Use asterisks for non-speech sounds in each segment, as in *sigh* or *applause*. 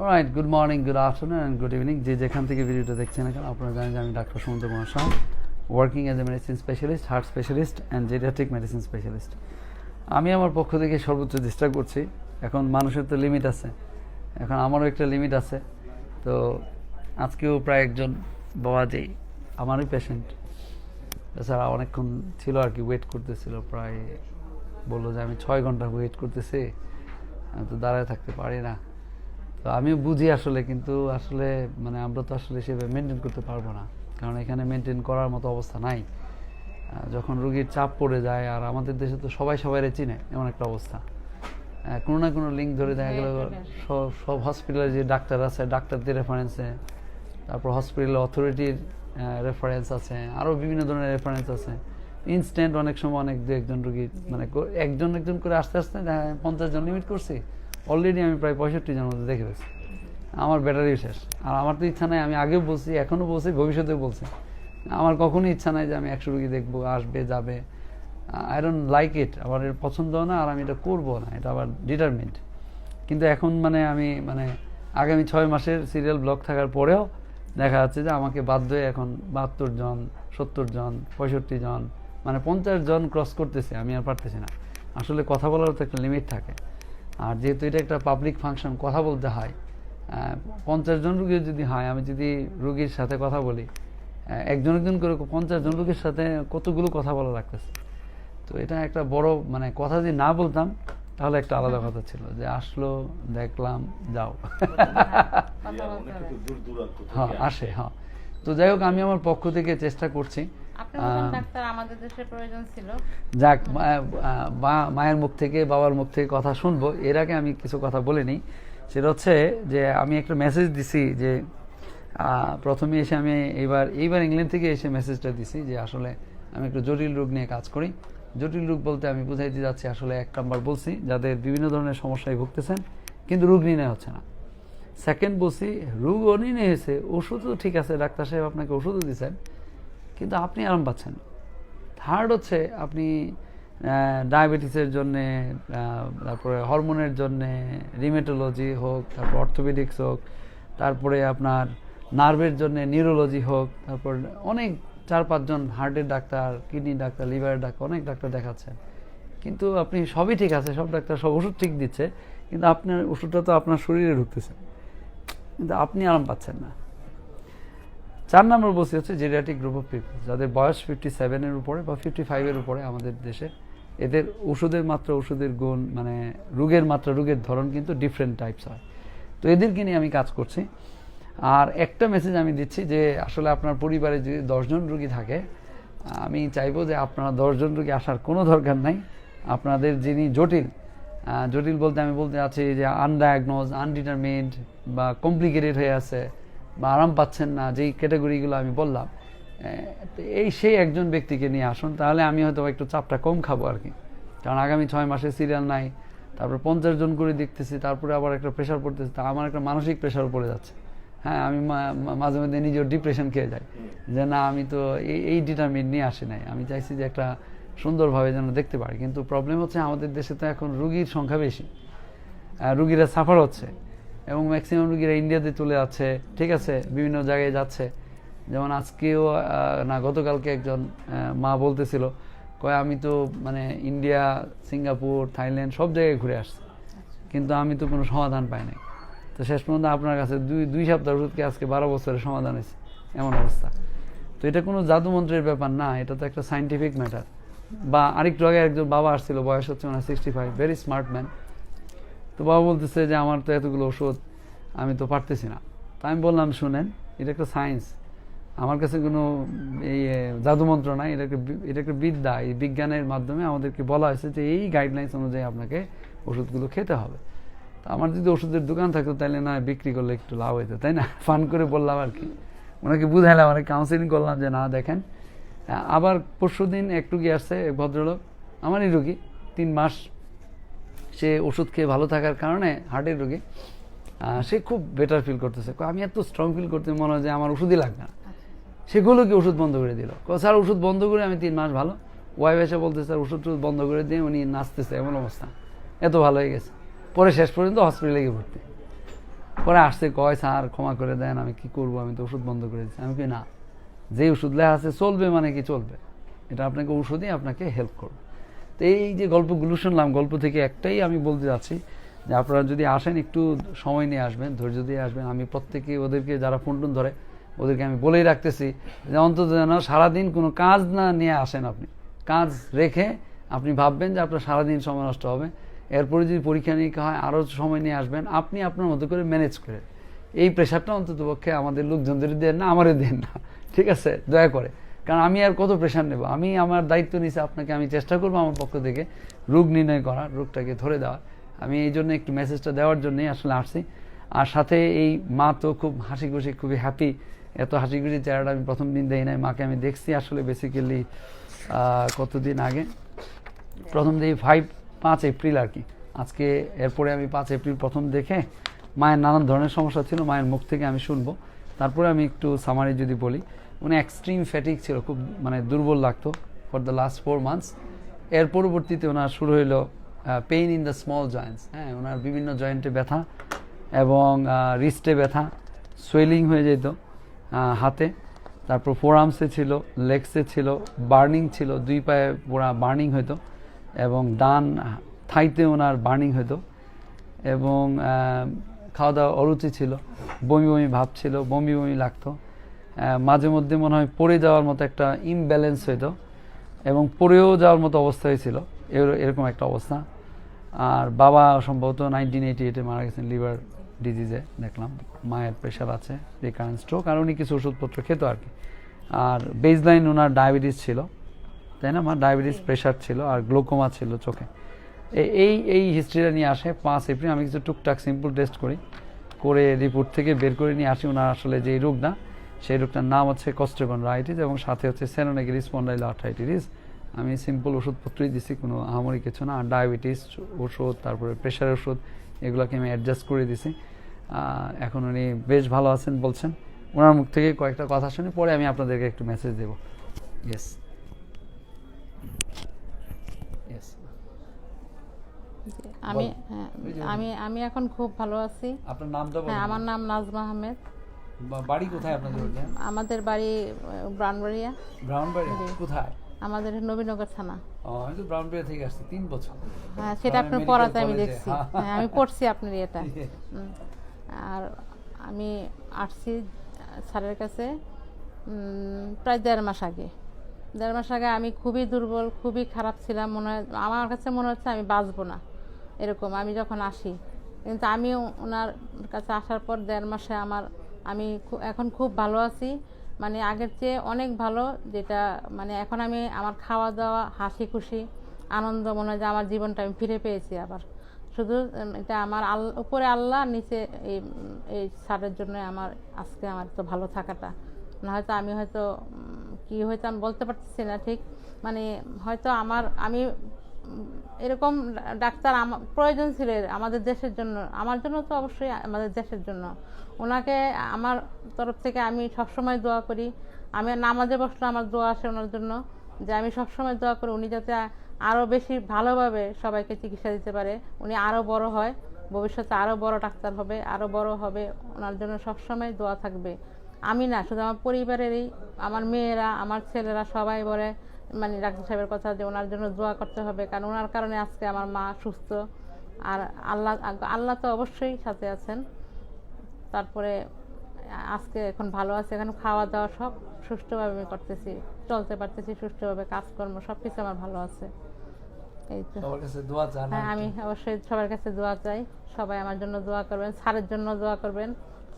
Right good morning good afternoon and good evening যে যেখান থেকে ভিডিওটা দেখছেন না কেন আপনারা জানেন যে আমি doctor Samudra Kumar Shah working as a medicine specialist heart specialist and geriatric medicine specialist আমি আমার পক্ষ থেকে সর্বোচ্চ চেষ্টা করছি। এখন মানুষের তো লিমিট আছে। এখন আমারও একটা লিমিট আছে। তো আজকেও প্রায় একজন বাবা যেই আমারই পেশেন্ট এছাড়া অনেকক্ষণ ছিল আর কি ওয়েট করতেছিল। প্রায় বলল যে আমি ছয় ঘণ্টা ওয়েট করতেছি। আমি তো দাঁড়ায় থাকতে পারি না। তো আমি বুঝি আসলে কিন্তু আসলে মানে আমরা তো আসলে সেভাবে মেনটেন করতে পারব না। কারণ এখানে মেনটেন করার মতো অবস্থা নাই। যখন রুগীর চাপ পড়ে যায় আর আমাদের দেশে তো সবাই সবাইরে চিনে এমন একটা অবস্থা। কোনো না কোনো লিঙ্ক ধরে দেখা গেল সব সব হসপিটালে যে ডাক্তার আছে ডাক্তারদের রেফারেন্সে তারপর হসপিটাল অথরিটির রেফারেন্স আছে আরও বিভিন্ন ধরনের রেফারেন্স আছে। ইনস্ট্যান্ট অনেক সময় অনেক দু একজন রুগী মানে একজন একজন করে আস্তে আস্তে পঞ্চাশ জন লিমিট করছি। অলরেডি আমি প্রায় পঁয়ষট্টি জনের মধ্যে দেখে ফেলছি। আমার ব্যাটারি শেষ। আর আমার তো ইচ্ছা নাই, আমি আগেও বলছি, এখনও বলছি, ভবিষ্যতেও বলছি। আমার কখনোই ইচ্ছা নাই যে আমি একশো রুগী দেখব, আসবে, যাবে। আই ডোন্ট লাইক ইট আমার এর পছন্দ না, আর আমি এটা করব না। এটা আবার ডিটারমিন্ড কিন্তু এখন মানে আমি মানে আগামী ছয় মাসের সিরিয়াল ব্লক থাকার পরেও দেখা যাচ্ছে যে আমাকে বাধ্য হয়ে এখন বাহাত্তর জন, সত্তর জন, পঁয়ষট্টি জন মানে পঞ্চাশ জন ক্রস করতেছে। আমি আর পারতেছি না। আসলে কথা বলারও তো একটা লিমিট থাকে। আর যেহেতু এটা একটা পাবলিক ফাংশন কথা বলতে হয় পঞ্চাশ জন রুগী যদি হয় আমি যদি রুগীর সাথে কথা বলি একজন একজন করে পঞ্চাশ জন রুগীর সাথে কতগুলো কথা বলা লাগতেছে? তো এটা একটা বড় মানে কথা যদি না বলতাম তাহলে একটা আলাদা কথা ছিল যে আসলো দেখলাম যাও। *laughs* হ্যাঁ আসে হ্যাঁ। তো যাই হোক আমি আমার পক্ষ থেকে চেষ্টা করছি যাক মায়ের মুখ থেকে বাবার মুখ থেকে কথা শুনব। এর আগে আমি কিছু কথা বলিনি। সেটা হচ্ছে যে আমি একটা মেসেজ দিছি যে প্রথমে এসে আমি এইবার এইবার ইংল্যান্ড থেকে এসে মেসেজটা দিছি যে আসলে আমি একটু জটিল রোগ নিয়ে কাজ করি। জটিল রোগ বলতে আমি বুঝাইতে যাচ্ছি আসলে এক নাম্বার বলছি যাদের বিভিন্ন ধরনের সমস্যায় ভুগতেছেন কিন্তু রোগ নির্ণয় হচ্ছে না। সেকেন্ড বলছি রোগ অনির্ণয় হয়েছে ওষুধও ঠিক আছে ডাক্তার সাহেব আপনাকে ওষুধও দিচ্ছেন কিন্তু আপনি আরাম পাচ্ছেন। থার্ড হচ্ছে আপনি ডায়াবেটিসের জন্যে তারপরে হরমোনের জন্যে রিমেটোলজি হোক, তারপর অর্থোপেডিক্স হোক, তারপরে আপনার নার্ভের জন্য নিউরোলজি হোক, তারপর অনেক চার পাঁচজন হার্টের ডাক্তার কিডনি ডাক্তার লিভারের ডাক্তার, অনেক ডাক্তার দেখাচ্ছেন কিন্তু আপনি সবই ঠিক আছে, সব ডাক্তার সব ওষুধ ঠিক দিচ্ছে, কিন্তু আপনার ওষুধটা তো আপনার শরীরে ঢুকতেছে। কিন্তু আপনি আরাম পাচ্ছেন না। চার নম্বর বলছি হচ্ছে জেরিয়াটিক গ্রুপ অফ পিপল যাদের বয়স ফিফটি সেভেনের উপরে বা ফিফটি ফাইভের উপরে আমাদের দেশে। এদের ওষুধের মাত্রা, ওষুধের গুণ মানে রোগের মাত্রা, রোগের ধরন কিন্তু ডিফারেন্ট টাইপস হয়। তো এদেরকে নিয়ে আমি কাজ করছি। আর একটা মেসেজ আমি দিচ্ছি যে, আসলে আপনার পরিবারে যদি দশজন রুগী থাকে, আমি চাইব যে আপনারা দশজন রুগী আসার কোনো দরকার নাই। আপনাদের যিনি জটিল জটিল বলতে আমি বলতে আছি যে আনডায়াগনোজ আনডিটারমিন্ড বা কমপ্লিকেটেড হয়ে আছে বা আরাম পাচ্ছেন না, যেই ক্যাটাগরিগুলো আমি বললাম এই সেই একজন ব্যক্তিকে নিয়ে আসুন, তাহলে আমি হয়তো একটু চাপটা কম খাব আর কি। কারণ আগামী ছয় মাসে সিরিয়াল নাই, তারপর পঞ্চাশ জন করে দেখতেছি, তারপরে আবার একটা প্রেশার পড়তেছে, তা আমার একটা মানসিক প্রেশার পড়ে যাচ্ছে। হ্যাঁ আমি মাঝে মধ্যে নিজের ডিপ্রেশন খেয়ে যাই। যে না, আমি তো এই এই ডিটারমিন নিয়ে আসি নাই। আমি চাইছি যে একটা সুন্দরভাবে যেন দেখতে পারি। কিন্তু প্রবলেম হচ্ছে আমাদের দেশে তো এখন রুগীর সংখ্যা বেশি। রুগীরা সাফার হচ্ছে। এবং ম্যাক্সিমাম রুগীরা ইন্ডিয়াতে চলে যাচ্ছে, ঠিক আছে? বিভিন্ন জায়গায় যাচ্ছে। যেমন আজকেও না, গতকালকে একজন মা বলতেছিল, কয়, আমি তো মানে ইন্ডিয়া সিঙ্গাপুর থাইল্যান্ড সব জায়গায় ঘুরে আসছি। কিন্তু আমি তো কোনো সমাধান পাই নাই। তো শেষ পর্যন্ত আপনার কাছে দুই দুই সপ্তাহ ওষুধকে আজকে বারো বছরের সমাধান হয়েছে, এমন অবস্থা। তো এটা কোনো জাদুমন্ত্রের ব্যাপার না, এটা তো একটা সাইন্টিফিক ম্যাটার বা আরেকটু আগে একজন বাবা আসছিল, বয়স হচ্ছে মানে sixty five very smart man তো বাবা বলতেছে যে, আমার তো এতগুলো ওষুধ, আমি তো পারতেছি না। তা আমি বললাম, শুনেন, এটা একটা সায়েন্স আমার কাছে কোনো এই জাদুমন্ত্র নাই। এটা একটা এটা একটা বিদ্যা। এই বিজ্ঞানের মাধ্যমে আমাদেরকে বলা হয়েছে যে, এই গাইডলাইন্স অনুযায়ী আপনাকে ওষুধগুলো খেতে হবে। তো আমার যদি ওষুধের দোকান থাকতো, তাহলে না, বিক্রি করলে একটু লাভ হতো তাই না? *laughs* ফান করে বললাম আর কি। ওনাকে বুঝাইলাম, অনেক কাউন্সিলিং করলাম যে, না, দেখেন আবার পরশু দিন এক রুগী আসছে ভদ্রলোক, আমারই রুগী, তিন মাস সে ওষুধ খেয়ে ভালো থাকার কারণে হার্টের রোগী সে খুব বেটার ফিল করতেছে। আমি এত স্ট্রং ফিল করতে মনে হয় যে আমার ওষুধই লাগবে না। সেগুলো কি ওষুধ বন্ধ করে দিল? স্যার ওষুধ বন্ধ করে আমি তিন মাস ভালো। ওয়াইফ এসে বলতে স্যার ওষুধ টষুধ বন্ধ করে দিয়ে উনি নাচতেছে এমন অবস্থা। এত ভালো হয়ে গেছে। পরে শেষ পর্যন্ত হসপিটালে গিয়ে ভর্তি। পরে আসছে কয় স্যার ক্ষমা করে দেন আমি কি করব? আমি তো ওষুধ বন্ধ করে দিচ্ছি আমি কি না যে ওষুধ লেখা আছে চলবে মানে কি চলবে? এটা আপনাকে ওষুধই আপনাকে হেল্প করবে। তো এই যে গল্পগুলো শুনলাম গল্প থেকে একটাই আমি বলতে যাচ্ছি যে আপনারা যদি আসেন, একটু সময় নিয়ে আসবেন, ধৈর্য দিয়ে আসবেন। আমি প্রত্যেকে ওদেরকে যারা ফোন টোন ধরে, ওদেরকে আমি বলেই রাখতেছি যে অন্তত যেন সারাদিন কোনো কাজ না নিয়ে আসেন আপনি। কাজ রেখে আপনি ভাববেন যে আপনার সারাদিন সময় নষ্ট হবে। এরপরে যদি পরীক্ষা নিরীক্ষা হয়, আরও সময় নিয়ে আসবেন। আপনি আপনার মতো করে ম্যানেজ করে। এই প্রেশারটা অন্তত পক্ষে আমাদের লোকজনদের দেন না আমারও দেন না। ঠিক আছে? দয়া করে। কারণ আমি আর কত প্রেশার নেব? আমি আমার দায়িত্ব নিয়েছি, আপনাকে আমি চেষ্টা করব আমার পক্ষ থেকে রোগ নির্ণয় করা রোগটাকে ধরে দেওয়া আমি এই জন্য একটু মেসেজটা দেওয়ার জন্যই আসলে আসছি। আর সাথে এই মা তো খুব হাসি খুশি খুবই হ্যাপি এত হাসি খুশি চেহারাটা আমি প্রথম দিন দেই নাই, মাকে আমি দেখছি আসলে বেসিক্যালি কতদিন আগে। প্রথম দিন ফাইভ পাঁচ এপ্রিল আর কি। আজকে এরপরে আমি পাঁচ এপ্রিল প্রথম দেখে মায়ের নানান ধরনের সমস্যা ছিল, মায়ের মুখ থেকে আমি শুনব। তারপরে আমি একটু সামারি যদি বলি, উনি এক্সট্রিম ফ্যাটিক ছিল, খুব মানে দুর্বল লাগতো for the last four months এর পরবর্তীতে ওনার শুরু হইল pain in the small joints হ্যাঁ ওনার বিভিন্ন জয়েন্টে ব্যথা এবং রিস্টে ব্যথা সোয়েলিং হয়ে যেত হাতে। তারপর ফোরামসে ছিল লেগসে ছিল বার্নিং ছিল, দুই পায়ে পুরা বার্নিং হতো এবং ডান থাইতে ওনার বার্নিং হতো এবং খাওয়া দাওয়া অরুচি ছিল বমি বমি ভাব ছিল বমি বমি লাগতো। মাঝে মধ্যে মনে হয় পড়ে যাওয়ার মতো একটা ইমব্যালেন্স হইতো এবং পড়েও যাওয়ার মতো অবস্থা হয়েছিল এর- এরকম একটা অবস্থা। আর বাবা সম্ভবত নাইনটিন এইটি এইটে মারা গেছেন লিভার ডিজিজে দেখলাম। মায়ের প্রেশার আছে রিকারেন্ট স্ট্রোক আর উনি কিছু ওষুধপত্র খেত আর কি। আর বেজলাইন ওনার ডায়াবেটিস ছিল তাই না? আমার ডায়াবেটিস প্রেশার ছিল আর গ্লোকোমা ছিল চোখে। এই এই হিস্ট্রিটা নিয়ে আসে পাঁচ এপ্রিল। আমি কিছু টুকটাক সিম্পল টেস্ট করি, করে রিপোর্ট থেকে বের করে নিয়ে আসি। ওনার আসলে যে রোগটা সেই রোগটার নাম হচ্ছে কস্ট্রোকন্ড্রাইটিস এবং সাথে হচ্ছে সেনোনেগেরি স্পন্ডাইল আর্থাইটিস আমি সিম্পল ওষুধপত্রই দিছি, কোনো আহামরি কিছু না। আর ডায়াবেটিস ওষুধ, তারপরে প্রেশার ওষুধ, এগুলোকে আমি অ্যাডজাস্ট করে দিছি। এখন উনি বেশ ভালো আছেন বলছেন। ওনার মুখ থেকে কয়েকটা কথা শুনি পরে আমি আপনাদেরকে একটু মেসেজ দেবো। ইয়েস আমি হ্যাঁ, আমি আমি এখন খুব ভালো আছি। আপনার নামটা হ্যাঁ আমার নাম নাজমা আহমেদ। বাড়ি কোথায় আপনাদের আমাদের বাড়ি ব্রাউনবাড়িয়া ব্রাউন বাড়ি জি। কোথায়? আমাদের নবীনগর থানা। আমি তো ব্রাউন থেকে আসছি তিন বছর। হ্যাঁ সেটা আপনার পড়াতে আমি দেখছি। হ্যাঁ। হ্যাঁ আমি পড়ছি আপনার এটা *laughs* ইয়ে। আর আমি আসছি স্যারের কাছে প্রায় দেড় মাস আগে। দেড় মাস আগে আমি খুবই দুর্বল খুবই খারাপ ছিলাম। মনে হয় আমার কাছে মনে হচ্ছে আমি বাঁচবো না। এরকম, আমি যখন আসি। কিন্তু আমি ওনার কাছে আসার পর দেড় মাসে আমার, আমি এখন খুব ভালো আছি। মানে আগের চেয়ে অনেক ভালো, যেটা মানে এখন আমি আমার খাওয়া দাওয়া হাসি খুশি আনন্দ, মনে হয় যে আমার জীবনটা আমি ফিরে পেয়েছি আবার। শুধু এটা আমার আল, উপরে আল্লাহ, নিচে এই এই সারের জন্য আমার, আজকে আমার তো ভালো থাকাটা। না হয়তো আমি হয়তো কি হয়তো আমি বলতে পারতেছি না ঠিক। মানে হয়তো আমার, আমি এরকম ডাক্তার আমার প্রয়োজন ছিল আমাদের দেশের জন্য। আমার জন্য তো অবশ্যই আমাদের দেশের জন্য। ওনাকে আমার তরফ থেকে আমি সবসময় দোয়া করি। আমি নামাজে বসলে আমার দোয়া আসে ওনার জন্য যে আমি সবসময় দোয়া করি উনি যাতে আরও বেশি ভালোভাবে সবাইকে চিকিৎসা দিতে পারে। উনি আরও বড় হয়, ভবিষ্যতে আরও বড় ডাক্তার হবে আরও বড় হবে। ওনার জন্য সবসময় দোয়া থাকবে। আমি না, শুধু আমার পরিবারেরই, আমার মেয়েরা, আমার ছেলেরা সবাই বলে মানে ডাক্তার সাহেবের কথা যে ওনার জন্য দোয়া করতে হবে কারণ ওনার কারণে আজকে আমার মা সুস্থ। আর আল্লাহ আল্লাহ তো অবশ্যই সাথে আছেন। তারপরে আজকে এখন ভালো আছে এখন খাওয়া দাওয়া সব সুষ্ঠুভাবে আমি করতেছি চলতে পারতেছি সুষ্ঠুভাবে কাজকর্ম সব কিছু আমার ভালো আছে। এই তো। হ্যাঁ আমি অবশ্যই সবার কাছে দোয়া চাই সবাই আমার জন্য দোয়া করবেন স্যারের জন্য দোয়া করবেন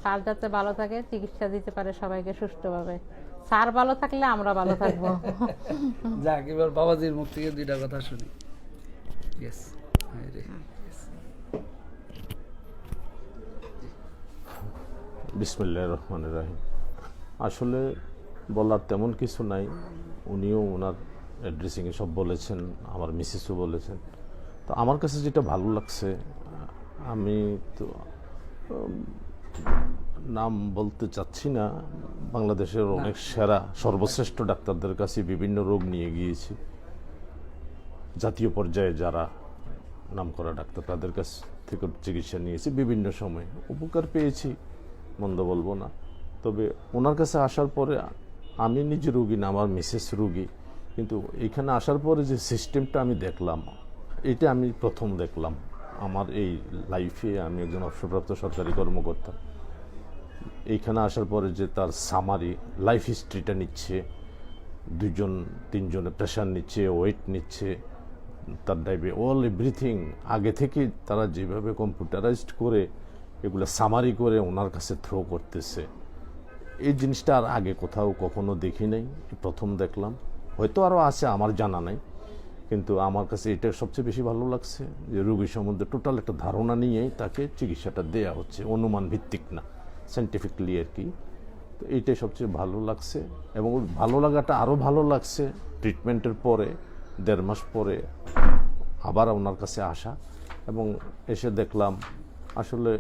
স্যার যাতে ভালো থাকে চিকিৎসা দিতে পারে সবাইকে সুষ্ঠুভাবে। স্যার ভালো থাকলে আমরা ভালো থাকব। যাক এবার বাবাজির মুখ থেকে দুইটা কথা শুনি। ইয়েস বিসমুল্লাহ রহমান রাহিম। আসলে বলার তেমন কিছু নাই। উনিও ওনার অ্যাড্রেসিংয়ে সব বলেছেন আমার মিসেসও বলেছেন। তো আমার কাছে যেটা ভালো লাগছে আমি তো নাম বলতে চাচ্ছি না। বাংলাদেশের অনেক সেরা সর্বশ্রেষ্ঠ ডাক্তারদের কাছে বিভিন্ন রোগ নিয়ে গিয়েছি। জাতীয় পর্যায়ে যারা নামকরা ডাক্তার তাদের কাছ থেকে চিকিৎসা নিয়েছি বিভিন্ন সময়ে। উপকার পেয়েছি মন্দ বলব না। তবে ওনার কাছে আসার পরে আমি নিজে রুগী না আমার মিসেস রুগী। কিন্তু এখানে আসার পরে যে সিস্টেমটা আমি দেখলাম এটা আমি প্রথম দেখলাম। আমার এই লাইফে আমি একজন অবসরপ্রাপ্ত সরকারি কর্মকর্তা। এইখানে আসার পরে যে তার সামারি লাইফ হিস্ট্রিটা নিচ্ছে দুজন তিনজনে প্রেশার নিচ্ছে ওয়েট নিচ্ছে, তার ডাইবে অল এভরিথিং আগে থেকে তারা যেভাবে কম্পিউটারাইজড করে, এগুলো সামারি করে ওনার কাছে থ্রো করতেছে। এই জিনিসটা আর আগে কোথাও কখনো দেখি নাই, প্রথম দেখলাম। হয়তো আরও আছে, আমার জানা নাই। কিন্তু আমার কাছে এটা সবচেয়ে বেশি ভালো লাগছে যে রোগী সম্বন্ধে টোটাল একটা ধারণা নিয়েই তাকে চিকিৎসাটা দেয়া হচ্ছে, অনুমান ভিত্তিক না। সাইন্টিফিকলি আর কি। তো এইটাই সবচেয়ে ভালো লাগছে এবং ভালো লাগাটা আরও ভালো লাগছে ট্রিটমেন্টের পরে, দেড় মাস পরে আবার ওনার কাছে আসা এবং এসে দেখলাম আসলে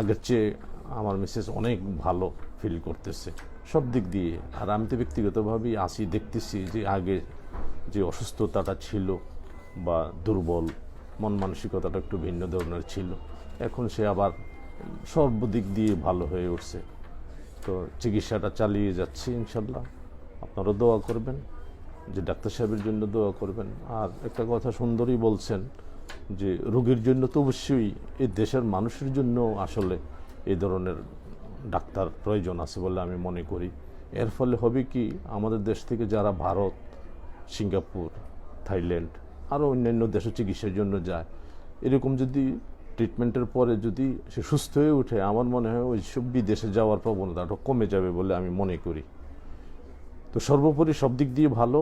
আগের চেয়ে আমার মিসেস অনেক ভালো ফিল করতেছে। সব দিক দিয়ে। আর আমি তো ব্যক্তিগতভাবেই আসি, দেখতেছি যে আগে যে অসুস্থতাটা ছিল বা দুর্বল, মন মানসিকতাটা একটু ভিন্ন ধরনের ছিল। এখন সে আবার সর্বদিক দিয়ে ভালো হয়ে উঠছে। তো চিকিৎসাটা চালিয়ে যাচ্ছি ইনশাল্লাহ। আপনারা দোয়া করবেন, যে ডাক্তার সাহেবের জন্য দোয়া করবেন। আর একটা কথা সুন্দরই বলছেন, যে রোগীর জন্য তো অবশ্যই এই দেশের মানুষের জন্য আসলে এই ধরনের ডাক্তার প্রয়োজন আছে বলে আমি মনে করি। এর ফলে হবে কি, আমাদের দেশ থেকে যারা ভারত, সিঙ্গাপুর, থাইল্যান্ড, আরও অন্যান্য দেশে চিকিৎসার জন্য যায়, এরকম যদি ট্রিটমেন্টের পরে যদি সে সুস্থ হয়ে ওঠে, আমার মনে হয় ওই সব বিদেশে যাওয়ার প্রবণতাটা কমে যাবে বলে আমি মনে করি। তো সর্বোপরি সব দিক দিয়ে ভালো।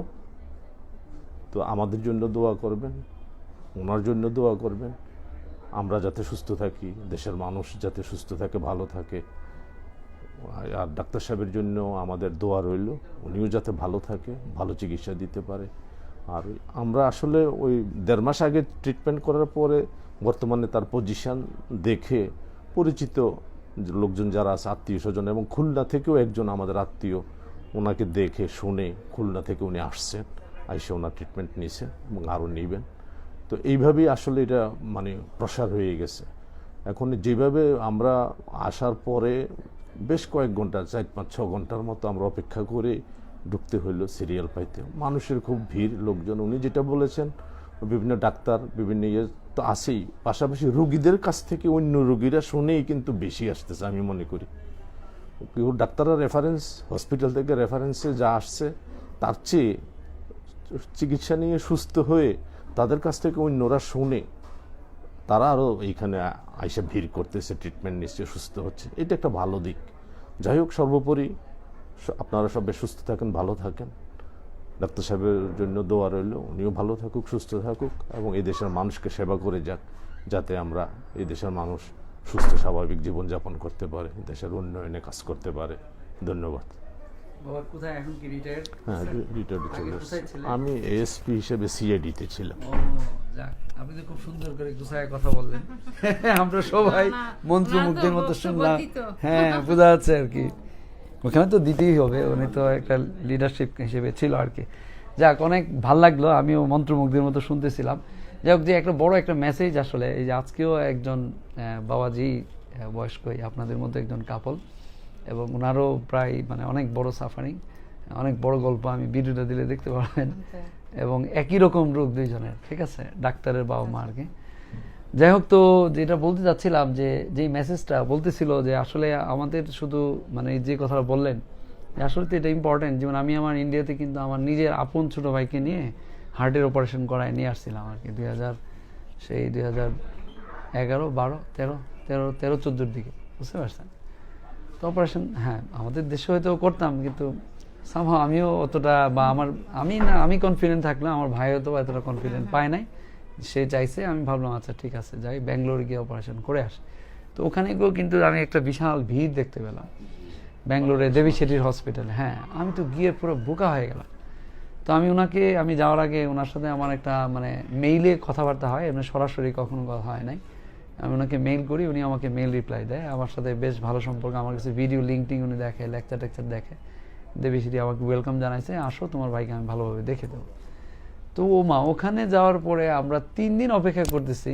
তো আমাদের জন্য দোয়া করবেন, ওনার জন্য দোয়া করবেন। আমরা যাতে সুস্থ থাকি, দেশের মানুষ যাতে সুস্থ থাকে, ভালো থাকে। আর ডাক্তার সাহেবের জন্য আমাদের দোয়া রইল, উনিও যাতে ভালো থাকে, ভালো চিকিৎসা দিতে পারে। আর আমরা আসলে ওই দেড় মাস আগে ট্রিটমেন্ট করার পরে বর্তমানে তার পজিশন দেখে পরিচিত লোকজন যারা আছে, আত্মীয় স্বজন এবং খুলনা থেকেও একজন আমাদের আত্মীয় ওনাকে দেখে, শুনে খুলনা থেকে উনি আসছেন, আইসে ওনার ট্রিটমেন্ট নিয়েছেন এবং আরও নেবেন। তো এইভাবেই আসলে এটা মানে প্রসার হয়ে গেছে। এখন যেভাবে আমরা আসার পরে বেশ কয়েক ঘণ্টা, চার পাঁচ, ছ ঘণ্টার মতো আমরা অপেক্ষা করে ঢুকতে হইল সিরিয়াল পাইতে। মানুষের খুব ভিড়, লোকজন, উনি যেটা বলেছেন, বিভিন্ন ডাক্তার, বিভিন্ন ইয়ে তো আসেই পাশাপাশি রুগীদের কাছ থেকে অন্য রুগীরা শুনেই কিন্তু বেশি আসতেছে আমি মনে করি। কেউ ডাক্তাররা রেফারেন্স হসপিটাল থেকে রেফারেন্সে যা আসছে, তার চেয়ে চিকিৎসা নিয়ে সুস্থ হয়ে তাদের কাছ থেকে অন্যরা শুনে তারা আরও এইখানে আইসা ভিড় করতেছে ট্রিটমেন্ট নিচ্ছে, সুস্থ হচ্ছে। এটা একটা ভালো দিক। যাই হোক, সর্বোপরি আপনারা সবাই সুস্থ থাকেন, ভালো থাকেন। ডাক্তার সাহেবের জন্য দোয়া রইল। উনিও ভালো থাকুক সুস্থ থাকুক এবং এই দেশের মানুষকে সেবা করে যাক যাতে আমরা এই দেশের মানুষ সুস্থ স্বাভাবিক জীবনযাপন করতে পারে দেশের উন্নয়নে কাজ করতে পারে। ধন্যবাদ। বাবা কোথায়? এখন কি রিটায়ার্ড হ্যাঁ? আমি এএসপি হিসেবে সিআইডিতে ছিলাম। আপনি তো খুব সুন্দর করে গুছায় কথা বললেন। *laughs* আমরা সবাই মন্ত্রমুগ্ধের মতো শুনলাম। হ্যাঁ বোঝা যাচ্ছে আর কি। *laughs* ওখানে তো দিতেই হবে উনি তো একটা লিডারশিপ হিসেবে ছিল আর কি। যাক অনেক ভালো লাগল আমিও মন্ত্রমুগ্ধের মতো শুনতেছিলাম। যাই হোক যে একটা বড় একটা মেসেজ আসলে এই যে আজকেও একজন বাবাজি বয়স্কই আপনাদের মধ্যে একজন কাপল এবং ওনারও প্রায় মানে অনেক বড় সাফারিং অনেক বড় গল্প আমি ভিডিওটা দিলে দেখতে পারবেন। এবং একই রকম রোগ দুইজনের ঠিক আছে? ডাক্তারের বাবা মা আর কি। যাই হোক তো যেটা বলতে চাচ্ছিলাম যে, যেই মেসেজটা বলতেছিল যে, আসলে আমাদের শুধু মানে যে কথাটা বললেন আসলে তো এটা ইম্পর্টেন্ট যেমন আমি আমার ইন্ডিয়াতে কিন্তু আমার নিজের আপন ছোটো ভাইকে নিয়ে হার্টের অপারেশন করায় নিয়ে আসছিলাম আর কি দুই হাজার, সেই দুই হাজার এগারো, বারো, তেরো তেরো তেরো, চোদ্দোর দিকে। বুঝতে পারছেন? তো অপারেশন হ্যাঁ আমাদের দেশে হয়তো করতাম, কিন্তু সামহাও আমিও অতটা বা আমার, আমি না, আমি কনফিডেন্ট থাকলাম আমার ভাই হয়তো এতটা কনফিডেন্ট পায় নাই। সে চাইছে, আমি ভাবলাম আচ্ছা ঠিক আছে, যাই, ব্যাঙ্গালোর গিয়ে অপারেশন করে আসি। তো ওখানে গিয়েও কিন্তু আমি একটা বিশাল ভিড় দেখতে পেলাম। ব্যাঙ্গালোরে দেবী শেঠির হসপিটালে হ্যাঁ আমি তো গিয়ে পুরো বোকা হয়ে গেলাম। তো আমি ওনাকে আমি যাওয়ার আগে ওনার সাথে আমার একটা মানে মেইলে কথাবার্তা হয়, এমনি সরাসরি কখনো কথা হয় নাই। আমি ওনাকে মেইল করি, উনি আমাকে মেইল রিপ্লাই দেয়। আমার সাথে বেশ ভালো সম্পর্ক, আমার কাছে ভিডিও লিঙ্কটিং উনি দেখে লেকচার টেকচার দেখে। দেবী সেটি আমাকে ওয়েলকাম জানাইছে, আসো, তোমার ভাইকে আমি ভালোভাবে দেখে দেবো। তো ও মা, ওখানে যাওয়ার পরে আমরা তিন দিন অপেক্ষা করতেছি।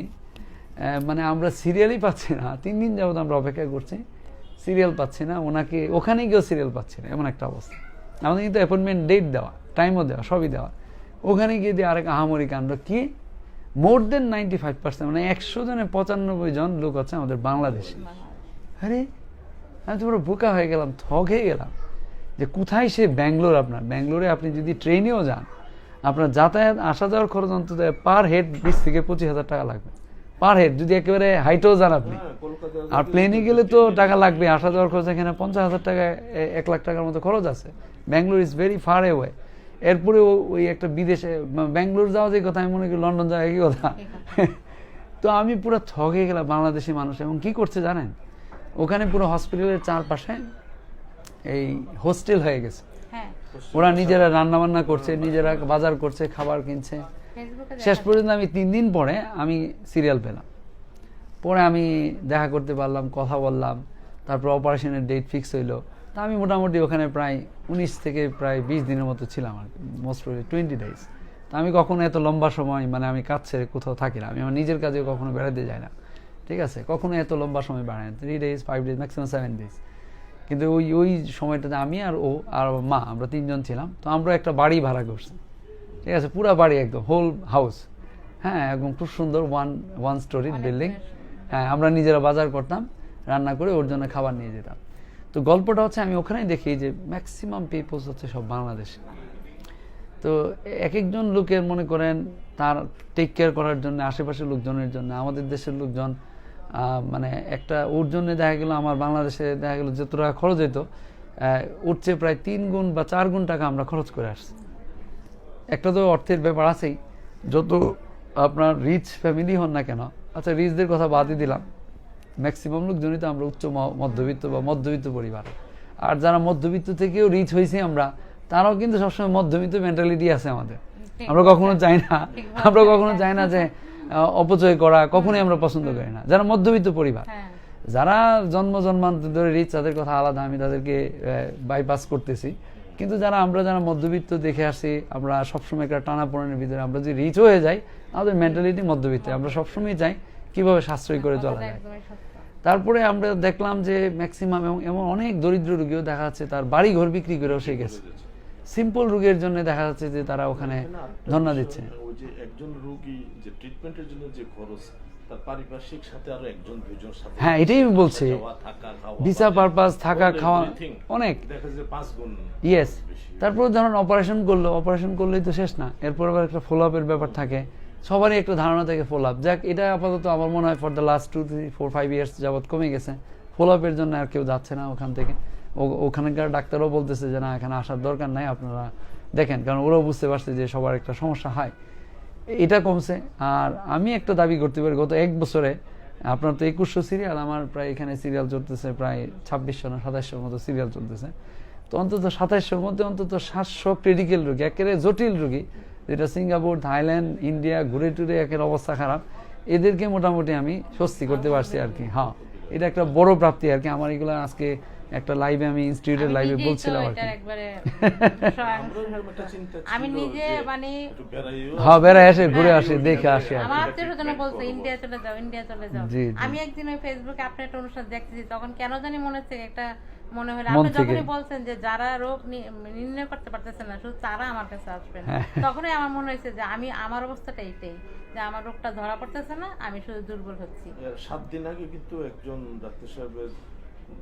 মানে আমরা সিরিয়ালই পাচ্ছি না। তিন দিন যাবত আমরা অপেক্ষা করছি। সিরিয়াল পাচ্ছি না। ওনাকে, ওখানে গিয়েও সিরিয়াল পাচ্ছি না। এমন একটা অবস্থা। আমাদের কিন্তু অ্যাপয়েন্টমেন্ট ডেট দেওয়া টাইমও দেওয়া, সবই দেওয়া। ওখানে গিয়ে দিয়ে আরেক আহামরি কাণ্ড কি? More than ninety five percent মানে একশো জনে পঁচানব্বই জন লোক হচ্ছে আমাদের বাংলাদেশে। আরে, আমি তো পুরো বোকা হয়ে গেলাম থক হয়ে গেলাম। যে কোথায় সে ব্যাঙ্গালোর আপনার? ব্যাঙ্গালোরে আপনি যদি ট্রেনেও যান আপনার যাতায়াত আসা যাওয়ার খরচ অন্তত পার হেড বিশ থেকে পঁচিশ হাজার টাকা লাগবে। পার হেড যদি একেবারে হাইটেও যান আপনি। আর প্লেনে গেলে তো টাকা লাগবে আসা যাওয়ার খরচ এখানে পঞ্চাশ হাজার টাকা এক লাখ টাকার মতো খরচ আছে। Bangalore is very far away এরপরে ওই একটা বিদেশে ব্যাঙ্গালোর যাওয়া যে কথা আমি মনে করি লন্ডন যাওয়া একই কথা। তো আমি পুরো থকে গেলাম বাংলাদেশি মানুষ। এবং কি করছে জানেন? ওখানে পুরো হসপিটালের চারপাশে এই হোস্টেল হয়ে গেছে। হ্যাঁ ওরা নিজেরা রান্না বান্না করছে নিজেরা বাজার করছে খাবার কিনছে। শেষ পর্যন্ত আমি তিন দিন পরে আমি সিরিয়াল পেলাম। পরে আমি দেখা করতে পারলাম কথা বললাম তারপর অপারেশনের ডেট ফিক্স হইল। তা আমি মোটামুটি ওখানে প্রায় উনিশ থেকে প্রায় বিশ দিনের মতো ছিলাম আর মোস্ট টোয়েন্টি ডেজ তা আমি কখনো এত লম্বা সময় মানে আমি কাজ ছেড়ে কোথাও থাকি না আমি আমার নিজের কাজে কখনো বেড়াতে যাই না। ঠিক আছে? কখনো এত লম্বা সময় বেড়াই না three days five days maximum seven days কিন্তু ওই ওই সময়টাতে আমি আর ও আর মা আমরা তিনজন ছিলাম। তো আমরা একটা বাড়ি ভাড়া করছি। ঠিক আছে? পুরা বাড়ি একদম হোল হাউস হ্যাঁ একদম খুব সুন্দর ওয়ান ওয়ান স্টোরি বিল্ডিং হ্যাঁ আমরা নিজেরা বাজার করতাম রান্না করে ওর জন্য খাবার নিয়ে যেতাম। তো গল্পটা হচ্ছে আমি ওখানেই দেখি যে ম্যাক্সিমাম পিপলস হচ্ছে সব বাংলাদেশে। তো এক একজন লোকের মনে করেন তার টেক কেয়ার করার জন্য আশেপাশের লোকজনের জন্য আমাদের দেশের লোকজন মানে একটা ওর জন্য দেখা গেল আমার বাংলাদেশে দেখা গেল যত টাকা খরচ হইতো চেয়ে প্রায় তিন গুণ বা চার গুণ টাকা আমরা খরচ করে আসছি। একটা তো অর্থের ব্যাপার আছেই যত আপনার রিচ ফ্যামিলি হন না কেন আচ্ছা রিচদের কথা বাদই দিলাম। ম্যাক্সিমাম লোকজনই তো আমরা উচ্চ মধ্যবিত্ত বা মধ্যবিত্ত পরিবার। আর যারা মধ্যবিত্ত থেকেও রিচ হয়েছি আমরা তারাও কিন্তু সবসময় মধ্যবিত্ত মেন্টালিটি আছে আমাদের। আমরা কখনো চাই না আমরা কখনো চাই না যে অপচয় করা কখনোই আমরা পছন্দ করি না। যারা মধ্যবিত্ত পরিবার হ্যাঁ। যারা জন্ম জন্মান্তর ধরে রিচ তাদের কথা আলাদা আমি তাদেরকে বাইপাস করতেছি। কিন্তু যারা আমরা যারা মধ্যবিত্ত দেখে আসি আমরা সবসময় একটা টানা পড়ানোর ভিতরে আমরা যদি রিচ হয়ে যাই আমাদের মেন্টালিটি মধ্যবিত্ত। আমরা সবসময় চাই কীভাবে সাশ্রয়ী করে চলা যায়। তারপরে আমরা দেখলাম যে ম্যাক্সিমাম এবং এমন অনেক দরিদ্র রোগীও দেখা যাচ্ছে তার বাড়ি ঘর বিক্রি করেও সে গেছে। সিম্পল রোগের জন্য দেখা যাচ্ছে যে তারা ওখানে ধর্ণা দিচ্ছে। যে একজন রোগী যে ট্রিটমেন্টের জন্য যে খরচ তার পারিপার্শ্বিক সাথে আরও একজন দুইজন সাথে হ্যাঁ, এটাই আমি বলছি। ভিসা পারপাস থাকা খাওয়া অনেক। দেখা যায় পাঁচ গুণ ইয়েস তারপর যখন অপারেশন করল অপারেশন করলেই তো শেষ না। এরপর আবার একটা ফলো আপের ব্যাপার থাকে। সবারই একটা ধারণা থাকে ফলো আপ যাক এটা আপাতত আমার মনে হয় for the last two three four five years যাবৎ কমে গেছে। ফলো আপের জন্য আর কেউ যাচ্ছে না ওখান থেকে। ও- ওখানকার ডাক্তারও বলতেছে যে না এখানে আসার দরকার নাই আপনারা দেখেন। কারণ ওরাও বুঝতে পারছে যে সবার একটা সমস্যা হয়। এটা কমছে। আর আমি একটা দাবি করতে পারি, গত এক বছরে আপনার তো একুশশো সিরিয়াল আমার প্রায় এখানে সিরিয়াল চলতেছে প্রায় ছাব্বিশশো না সাতাশশোর মতো সিরিয়াল চলতেছে। তো অন্তত সাতাশশোর মধ্যে অন্তত সাতশো ক্রিটিক্যাল রোগী, একেবারে জটিল রোগী, যেটা সিঙ্গাপুর, থাইল্যান্ড, ইন্ডিয়া ঘুরে টুরে একের অবস্থা খারাপ, এদেরকে মোটামুটি আমি স্বস্তি করতে পারছি আর কি। হ্যাঁ এটা একটা বড় প্রাপ্তি আর কি। আমার এগুলো আজকে একটা লাইভে আমি ইনস্টিটিউটের লাইভে বলছিলাম আর *laughs* আমি নিজে মানে হ্যাঁ বেড়ায় আসে ঘুরে আসে দেখে আসে আমার আত্মীয় স্বজন বলছে ইন্ডিয়া চলে যাও ইন্ডিয়া চলে যাও। আমি একদিন ওই ফেসবুকে আপনার একটা অনুষ্ঠান দেখতেছি তখন কেন জানি মনে হচ্ছে একটা মনে হলো। আপনি যখনই বলছেন যে যারা রোগ নির্ণয় করতে পারতেছেন না শুধু তারা আমার কাছে আসবেন হ্যাঁ। তখনই আমার মনে হয়েছে যে আমি আমার অবস্থাটা এইটাই যে আমার রোগটা ধরা পড়তেছে না আমি শুধু দুর্বল হচ্ছি। সাত দিন আগে কিন্তু একজন ডাক্তার সাহেবের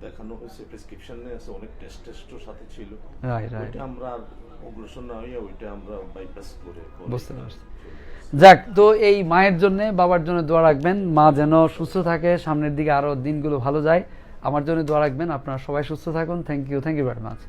দেখানো হয়েছে প্রেসক্রিপশন নিয়ে আছে অনেক টেস্ট টেস্টও সাথে ছিল। ওইটা আমরা আর অগ্রসর না হইয়া ওইটা আমরা বাইপাস করে বুঝতে পারছি। যাক তো এই মায়ের জন্য বাবার জন্য দোয়া রাখবেন। মা যেন সুস্থ থাকে সামনের দিকে আরও দিনগুলো ভালো যায়। আমার জন্য দোয়া রাখবেন। আপনারা সবাই সুস্থ থাকুন। Thank you thank you very much